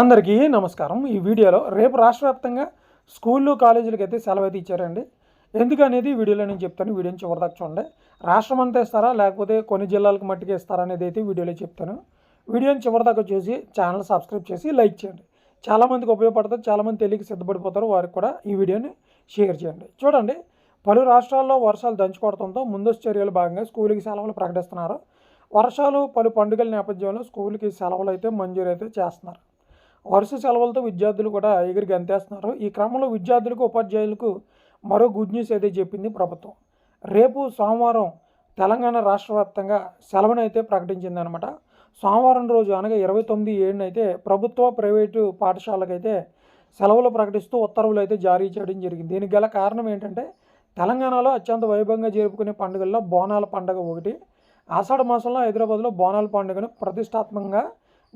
అందరికీ నమస్కారం. ఈ వీడియోలో రేపు రాష్ట్ర వ్యాప్తంగా స్కూళ్ళు కాలేజీలకు అయితే సెలవు అయితే ఇచ్చారండి. ఎందుకనేది వీడియోలో నేను చెప్తాను. వీడియోని చివరిదాకా చూడండి. రాష్ట్రం అంతా ఇస్తారా? లేకపోతే కొన్ని జిల్లాలకు మట్టికి ఇస్తారా అనేది అయితే వీడియోలో చెప్తాను. వీడియోని చివరిదాకా చూసి ఛానల్ సబ్స్క్రైబ్ చేసి లైక్ చేయండి. చాలామందికి ఉపయోగపడుతుంది చాలామంది తెలియక సిద్ధపడిపోతారు. వారికి కూడా ఈ వీడియోని షేర్ చేయండి. చూడండి. పలు రాష్ట్రాల్లో వర్షాలు దంచుకోవడంతో ముందస్తు చర్యలు భాగంగా స్కూల్కి సెలవులు ప్రకటిస్తున్నారు. వర్షాలు పలు పండుగల నేపథ్యంలో స్కూల్కి సెలవులు అయితే మంజూరు అయితే చేస్తున్నారు. వరుస సెలవులతో విద్యార్థులు కూడా ఎగిరి గంతేస్తున్నారు. ఈ క్రమంలో విద్యార్థులకు ఉపాధ్యాయులకు మరో గుడ్ న్యూస్ అయితే చెప్పింది ప్రభుత్వం. రేపు సోమవారం తెలంగాణ రాష్ట్ర వ్యాప్తంగా సెలవునైతే ప్రకటించిందనమాట. సోమవారం రోజు అనగా ఇరవై తొమ్మిది ఏడునైతే ప్రభుత్వ ప్రైవేటు పాఠశాలకైతే సెలవులు ప్రకటిస్తూ ఉత్తర్వులు అయితే జారీ చేయడం జరిగింది. దీనికి గల కారణం ఏంటంటే తెలంగాణలో అత్యంత వైభవంగా జరుపుకునే పండుగల్లో బోనాల పండుగ ఒకటి. ఆషాఢ మాసంలో హైదరాబాద్లో బోనాల పండుగను ప్రతిష్టాత్మకంగా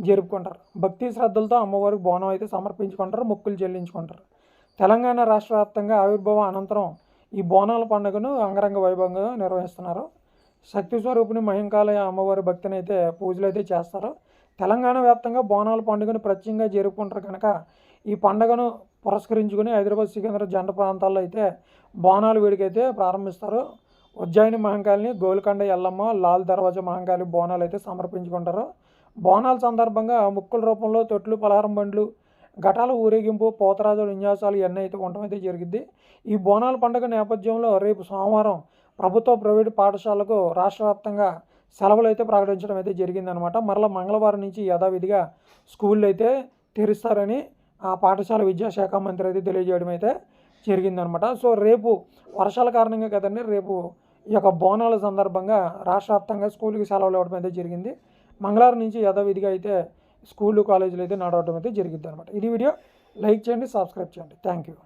జరుపుకుంటారు. భక్తి శ్రద్ధలతో అమ్మవారికి బోనం అయితే సమర్పించుకుంటారు మొక్కులు చెల్లించుకుంటారు. తెలంగాణ రాష్ట్ర వ్యాప్తంగా ఆవిర్భావం అనంతరం ఈ బోనాల పండుగను అంగరంగ వైభవంగా నిర్వహిస్తున్నారు. శక్తి స్వరూపిణి మహింకాలయ అమ్మవారి భక్తిని అయితే పూజలు అయితే చేస్తారు. తెలంగాణ వ్యాప్తంగా బోనాల పండుగను ప్రత్యేకంగా జరుపుకుంటారు కనుక ఈ పండుగను పురస్కరించుకుని హైదరాబాద్ సికింద్రాబాద్ జంట ప్రాంతాల్లో అయితే బోనాల వేడికి అయితే ప్రారంభిస్తారు. ఉజ్జయిని మహంకాళిని గోల్కొండ ఎల్లమ్మ లాల్ దర్వాజా మహంకాళి బోనాలు అయితే సమర్పించుకుంటారు. బోనాల సందర్భంగా ముక్కుల రూపంలో తొట్లు పలహారం బండ్లు ఘటాల ఊరేగింపు పోతరాజుల విన్యాసాలు ఇవన్నీ అయితే ఉండటం అయితే జరిగింది ఈ బోనాల పండుగ నేపథ్యంలో రేపు సోమవారం ప్రభుత్వ ప్రైవేటు పాఠశాలకు రాష్ట్ర వ్యాప్తంగా సెలవులు అయితే ప్రకటించడం అయితే జరిగిందనమాట. మరలా మంగళవారం నుంచి యథావిధిగా స్కూళ్ళు అయితే తెరుస్తారని ఆ పాఠశాల విద్యాశాఖ మంత్రి అయితే తెలియజేయడం అయితే జరిగిందనమాట. సో రేపు వర్షాల కారణంగా కదండి రేపు ఈ యొక్క బోనాల సందర్భంగా రాష్ట్ర వ్యాప్తంగా స్కూల్కి సెలవులు ఇవ్వడం అయితే జరిగింది. మంగళవారం నుంచి యథావిధిగా అయితే స్కూళ్ళు కాలేజీలు అయితే నడవడం అయితే జరిగింది అనమాట ఇది వీడియో లైక్ చేయండి సబ్స్క్రైబ్ చేయండి. Thank you.